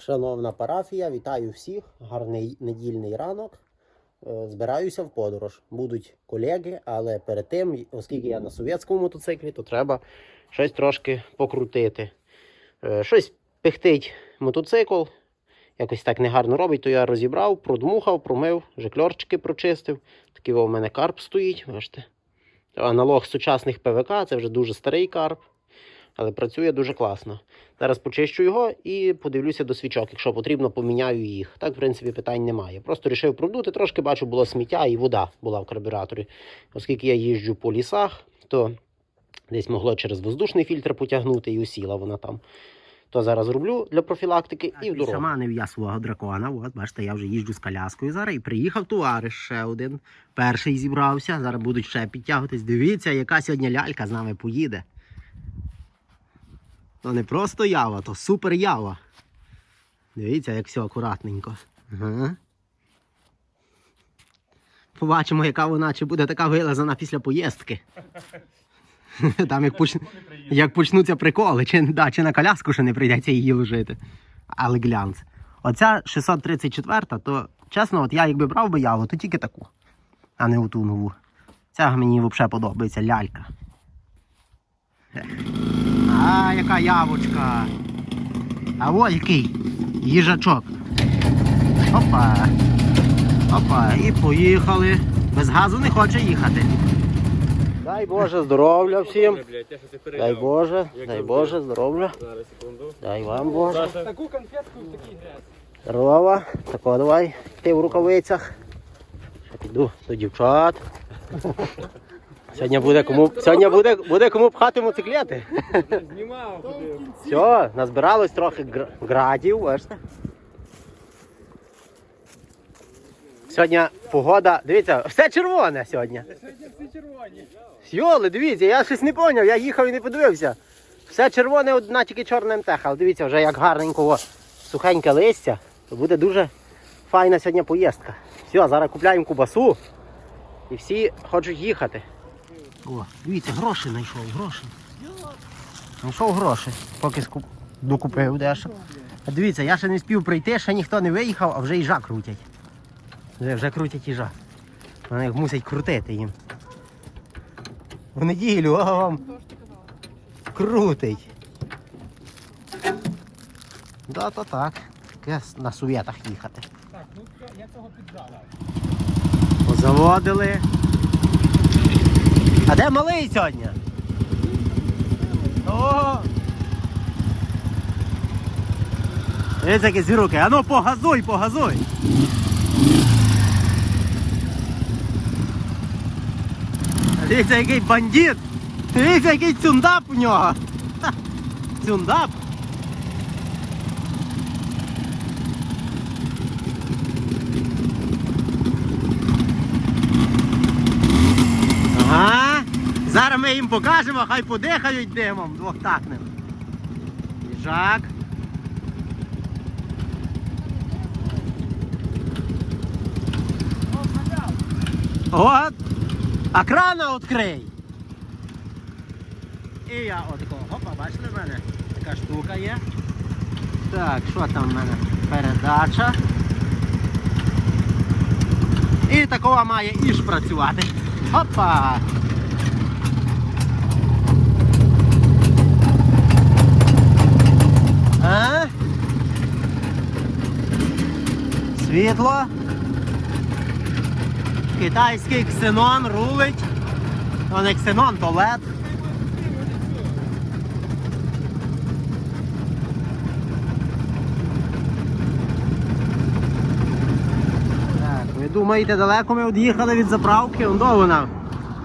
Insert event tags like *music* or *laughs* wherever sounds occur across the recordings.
Шановна парафія, вітаю всіх. Гарний недільний ранок. Е, Збираюся в подорож. Будуть колеги, але перед тим, оскільки я на совєтському мотоциклі, то треба щось трошки покрутити. Е, Щось пихтить мотоцикл, якось так негарно робить, то я розібрав, продмухав, промив, жикльорчики прочистив. Такий у мене карп стоїть, бачите. Аналог сучасних ПВК, це вже дуже старий карп, але працює дуже класно. Зараз почищу його і подивлюся до свічок. Якщо потрібно, поміняю їх. Так, в принципі, питань немає. Просто рішив продути, трошки бачу, було сміття і вода була в карбюраторі. Оскільки я їжджу по лісах, то десь могло через воздушний фільтр потягнути і усіла вона там. То зараз роблю для профілактики і в дорогу. Шаманив я свого дракона. От, бачите, я вже їжджу з коляскою зараз. І приїхав товариш ще один. Перший зібрався. Зараз будуть ще підтягуватись. Дивіться, яка сьогодні лялька з нами поїде. То не просто ява, то супер ява. Дивіться, як все акуратненько. Ага. Побачимо, яка вона, чи буде така вилазана після поїздки. *laughs* Там як, поч... як почнуться приколи, чи, да, чи на коляску ще не прийдеться її ложити. Але глянц. Оця 634, то чесно, от я якби брав би яву, то тільки таку, а не оту нову. Ця мені взагалі подобається лялька. А, яка явочка. А о, який їжачок. Опа. Опа, і поїхали. Без газу не хоче їхати. Дай Боже, здоров'я всім. Дай. Боже, дай. Боже, здоров'я. Дай вам Боже. Таку конфетку в такий грязь. Здорова. Тако, давай. Ти в рукавицях. Ще піду до дівчат. Сьогодні буде кому, сьогодні буде, буде кому пхати мотоциклети. Знімав. Все, назбиралось трохи градів, бачите. Сьогодні погода, дивіться, все червоне сьогодні. Сьогодні всі червоні. Йоли, дивіться, я щось не зрозумів, я їхав і не подивився. Все червоне, одна тільки чорна МТХ, але дивіться, вже як гарненько о, сухеньке листя, то буде дуже файна сьогодні поїздка. Все, зараз купляємо кубасу і всі хочуть їхати. О, дивіться, гроші знайшов, гроші. Знайшов гроші, поки скуп... докупив дещо. А дивіться, я ще не спів прийти, ще ніхто не виїхав, а вже їжа крутять. Вже, вже крутять їжа. Вони їх мусять крутити їм. В неділю а вам крутить. Да, то так. Таке на суветах їхати. Так, ну я цього піджала. Позаводили. А де малий сьогодні? О! Дивіться, які звіруки. А ну погазуй, погазуй. Дивіться, який бандит. Дивіться, який цюндап у нього. Цюндап. Ага. Зараз ми їм покажемо, хай подихають димом двохтакним. Їжак. От. А крана відкрий. І я отако. Опа, бачите в мене? Така штука є. Так, що там в мене? Передача. І такого має іж працювати. Опа! А? Світло. Китайський ксенон рулить. То не ксенон, то лед. Так, ви думаєте, далеко ми від'їхали від заправки? Он до вона.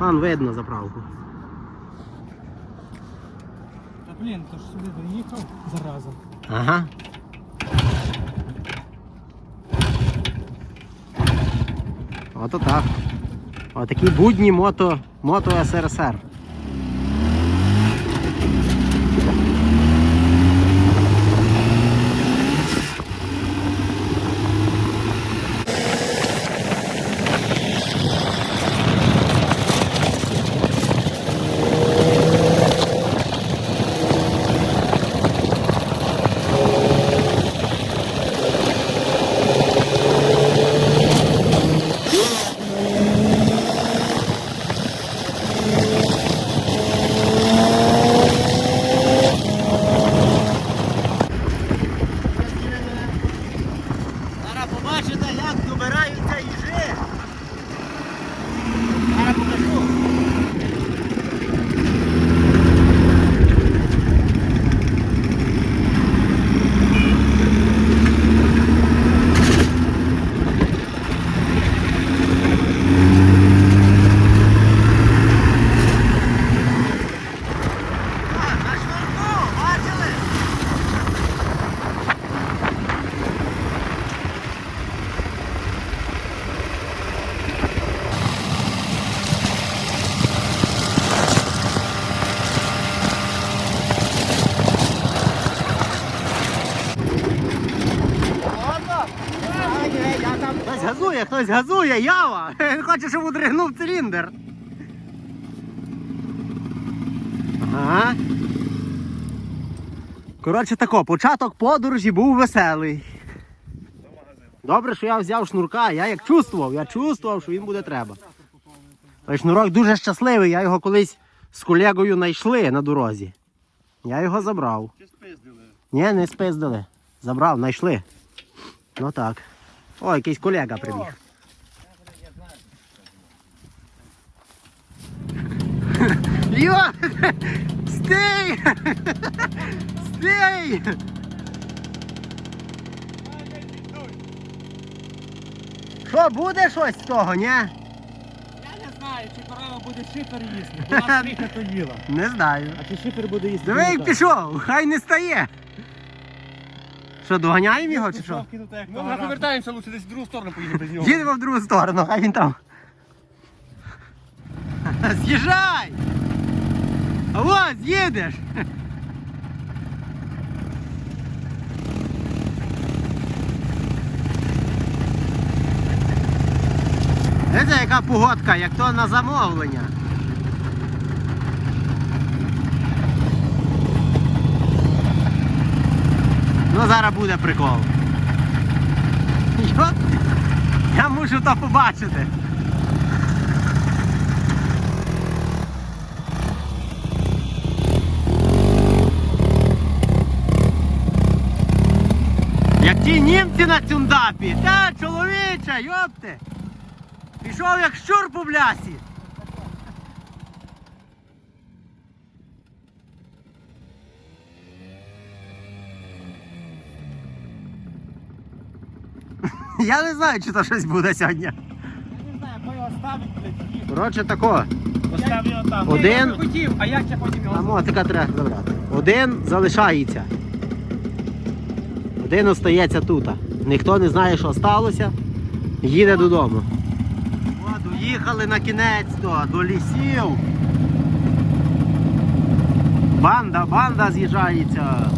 Вон видно заправку. Та блін, то ж сюди доїхав зараза. Ага. Ото так. Отакі будні мото, мото СРСР. Хтось газує, ява. *laughs* Він хоче, щоб удригнув циліндр. Ага. Коротше тако, початок подорожі був веселий. Добре, що я взяв шнурка, я як чувствував, я чувствував, що він буде треба. Той шнурок дуже щасливий, я його колись з колегою знайшли на дорозі. Я його забрав. Чи спиздили? Ні, не спиздили. Забрав, знайшли. Ну так. О, якийсь колега прибіг. Йо! Стій! Стій! Що, буде щось з того, ні? Я не знаю, чи корова буде шифер їсти. Вона шифер то їла. Не знаю. А чи шифер буде їсти? Диви, як пішов, хай не стає. Що, доганяємо його чи що? Ну, ми повертаємося лучше десь в другу сторону поїдемо без нього. Їдемо в другу сторону, хай він там. *laughs* З'їжджай! Ось, з'їдеш! *laughs* Видите, яка погодка, як то на замовлення. Ну зараз буде прикол. *laughs* Я мушу то побачити. Ті німці на цюндапі. Та, чоловіче, йопти. Пішов як щур по блясі. *laughs* Я не знаю, чи то щось буде сьогодні. Я не знаю, хто його ставить, блядь. Коротше тако. Постав його там. Один. Я його хотів, а як я потім А мотика треба забрати. Один залишається. Один остається тут. Ніхто не знає, що сталося. Їде додому. О, доїхали на кінець то, до лісів. Банда, банда з'їжджається.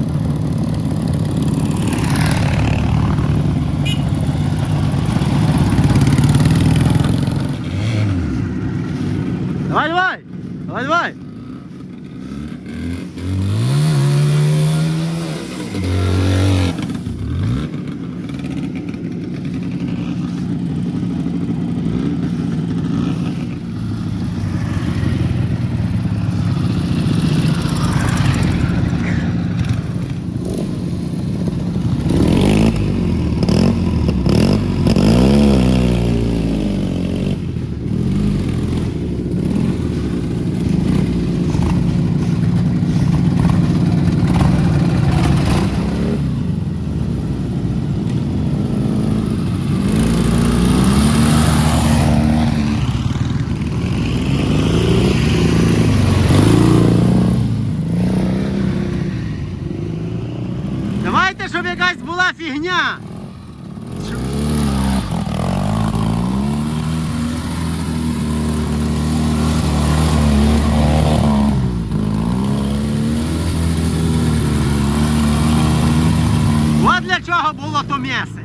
чого було то м'ясо.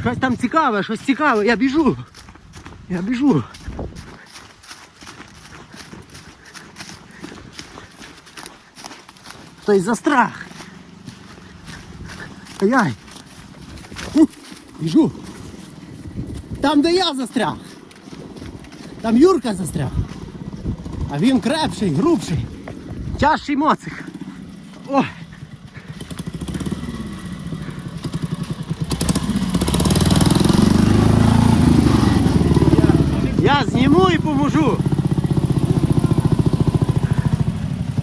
Щось там цікаве, щось цікаве. Я біжу. Я біжу. Той застрах. Ай-яй. Фу, Біжу. Там, де я застряг. Там Юрка застряг. А він крепший, грубший. Тяжчий моцик. О! Я зніму і поможу.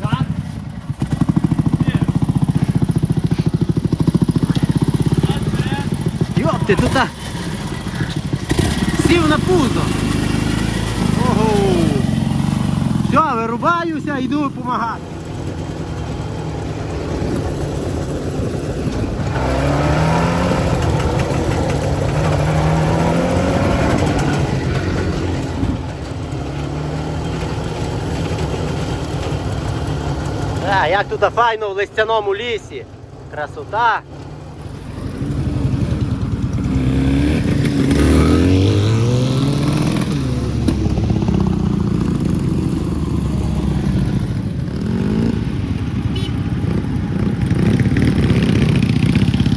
Так? Йоп, ти тут сів на пузо. Все, вирубаюся, йду допомагати. А, як тут файно в листяному лісі. Красота.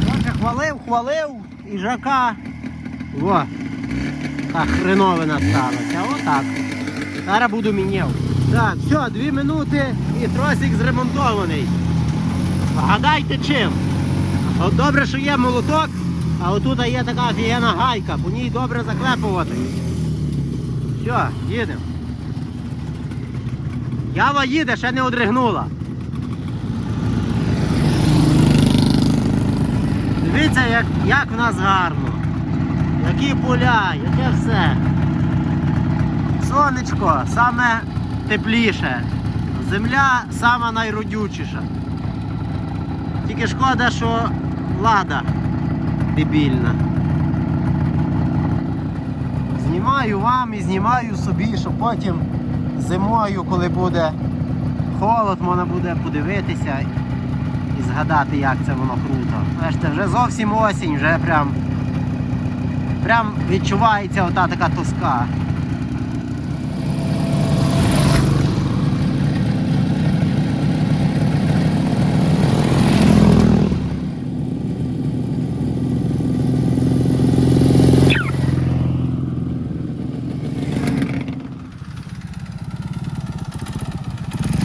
Трохи хвалив, і жака. Во. Така хреновина сталася. Отак. Зараз буду міняв. Так, все, дві минути і тросик зремонтований. Гадайте чим. От добре, що є молоток, а отут є така офігенна гайка, по ній добре заклепувати. Все, їдемо. Ява їде, ще не одригнула. Дивіться, як, як в нас гарно. Які поля, яке все. Сонечко саме тепліше. Земля сама найродючіша. Тільки шкода, що лада дебільна. Знімаю вам і знімаю собі, щоб потім зимою, коли буде холод, можна буде подивитися і згадати, як це воно круто. Бачите, вже зовсім осінь, вже прям, прям відчувається ота така тоска.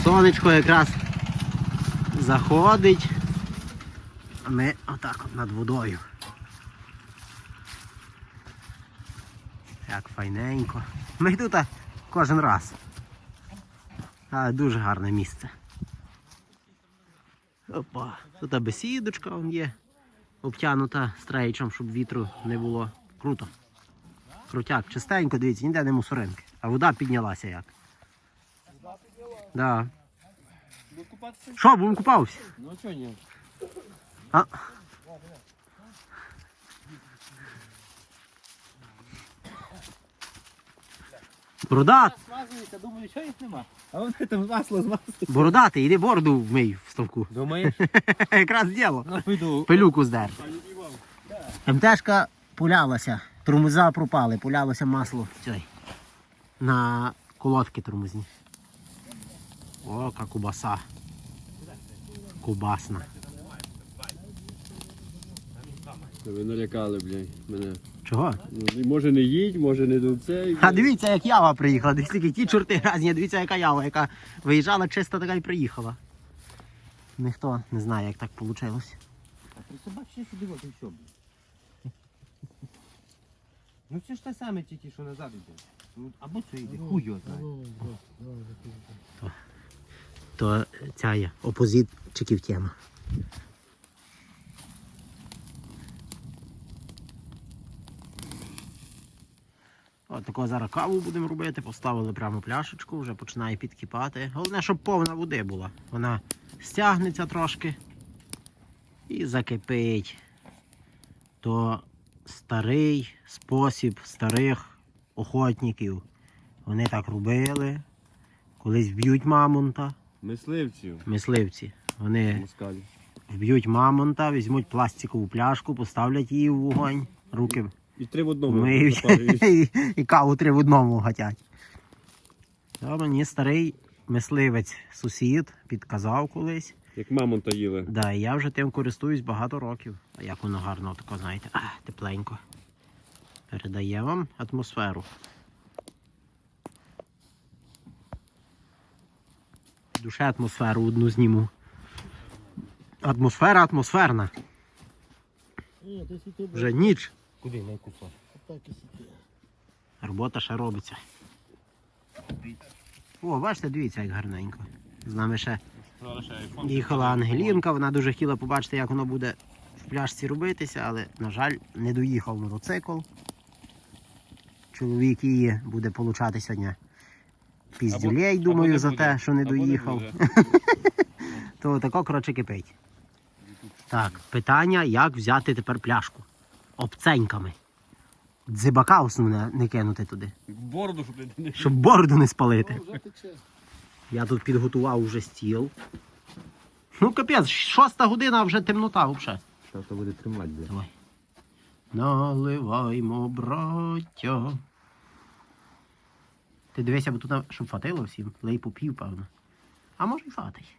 Сонечко якраз заходить. А ми отак от над водою. Як файненько. Ми тут кожен раз. Але дуже гарне місце. Опа. Тут бесідочка вон є. Обтянута стрейчем, щоб вітру не було. Круто. Крутяк, чистенько, дивіться, ніде не мусоринки. А вода піднялася як. Да. Ну, купатися? Що, будемо купався? Ну, а чого ні? А? Бородат, Смазується, думаю, що їх нема. А вони там масло змазали. бородатий, іди бороду вмий в ставку. Думаєш? *laughs* Якраз діло. Ну, піду. Пилюку здер. МТшка пулялася, тормоза пропали, пулялося масло цей, на колодки тормозні. О, яка кубаса. Кубасна. Ви налякали, блядь, мене. Чого? Ну, може не їдь, може не до цей. А дивіться, як ява приїхала. Дивіться, які ті чорти разні, дивіться, яка ява, яка виїжджала чисто така й приїхала. Ніхто не знає, як так вийшло. А ти собачиш сюди от і все. Ну це ж те саме тільки, що назад йде. Ну, або це йде, хуй його знає. То ця є опозитчиків тема. От такого зараз каву будемо робити. Поставили прямо пляшечку, вже починає підкипати. Головне, щоб повна води була. Вона стягнеться трошки і закипить. То старий спосіб старих охотників. Вони так робили. Колись б'ють мамонта, Мисливців. мисливці. Вони Москалі. вб'ють мамонта, візьмуть пластикову пляшку, поставлять її в вогонь, руки І три в одному. миють і, і каву три в одному гатять. То мені старий мисливець сусід підказав колись. Як мамонта їли. Да, і я вже тим користуюсь багато років. А як воно гарно тако, знаєте, а, тепленько. Передає вам атмосферу. Душе атмосферу одну зніму. Атмосфера атмосферна. Вже ніч. Куди не кусок? Робота ще робиться. О, бачите, дивіться, як гарненько. З нами ще їхала Ангелінка, вона дуже хотіла побачити, як воно буде в пляшці робитися, але, на жаль, не доїхав мотоцикл. Чоловік її буде получати сьогодні піздюлей, думаю, за те, що не доїхав. *laughs* То тако, коротше, кипить. Так, питання, як взяти тепер пляшку? Обценьками. Дзибака основне не кинути туди, Бороду, щоб не щоб бороду не спалити. Я тут підготував вже стіл. Ну, капець, шоста година, а вже темнота взагалі. Що то буде тримати. Давай. Наливаймо, браття. Ти дивися, бо тут, щоб фатило всім. Лей попів, певно. А може й фатить.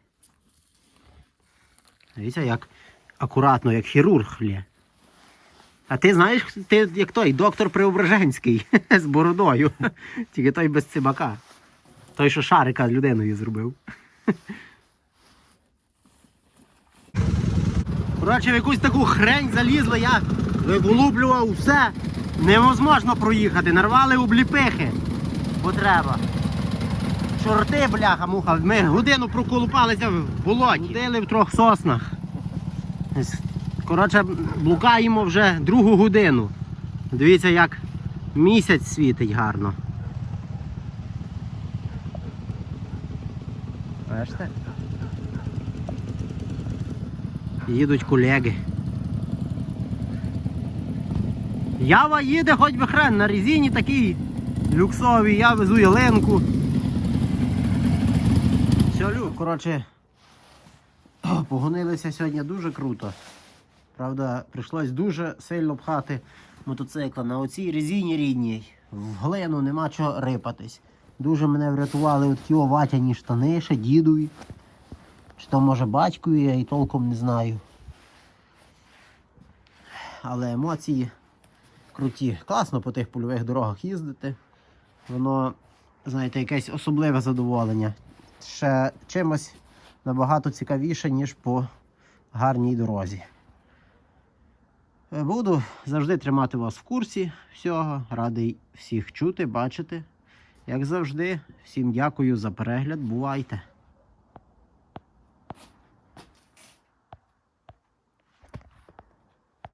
Дивіться, як акуратно, як хірург лє. А ти знаєш, ти як той доктор Преображенський *laughs* з бородою. *laughs* Тільки той без цибака. Той, що шарика з людиною зробив. *laughs* Коротше, в якусь таку хрень залізли, я виголублював все. Невозможно проїхати. Нарвали обліпихи. Бо треба. Чорти, бляха, муха. Ми годину проколупалися в болоті. Ходили в трьох соснах. Коротше, блукаємо вже другу годину. Дивіться, як місяць світить гарно. Бачите? Їдуть колеги. Ява їде хоч би хрен на резині такій люксовій, я везу ялинку. Все, люк. Коротше, *clears throat* погонилися сьогодні дуже круто. Правда, прийшлось дуже сильно пхати мотоцикла на оцій резині рідній. В глину нема чого рипатись. Дуже мене врятували от ті ватяні штани, ще дідові. Чи то може батькові, я і толком не знаю. Але емоції круті. Класно по тих польових дорогах їздити. Воно, знаєте, якесь особливе задоволення. Ще чимось набагато цікавіше, ніж по гарній дорозі. Е, Буду завжди тримати вас в курсі всього. Радий всіх чути, бачити. Як завжди, всім дякую за перегляд. Бувайте!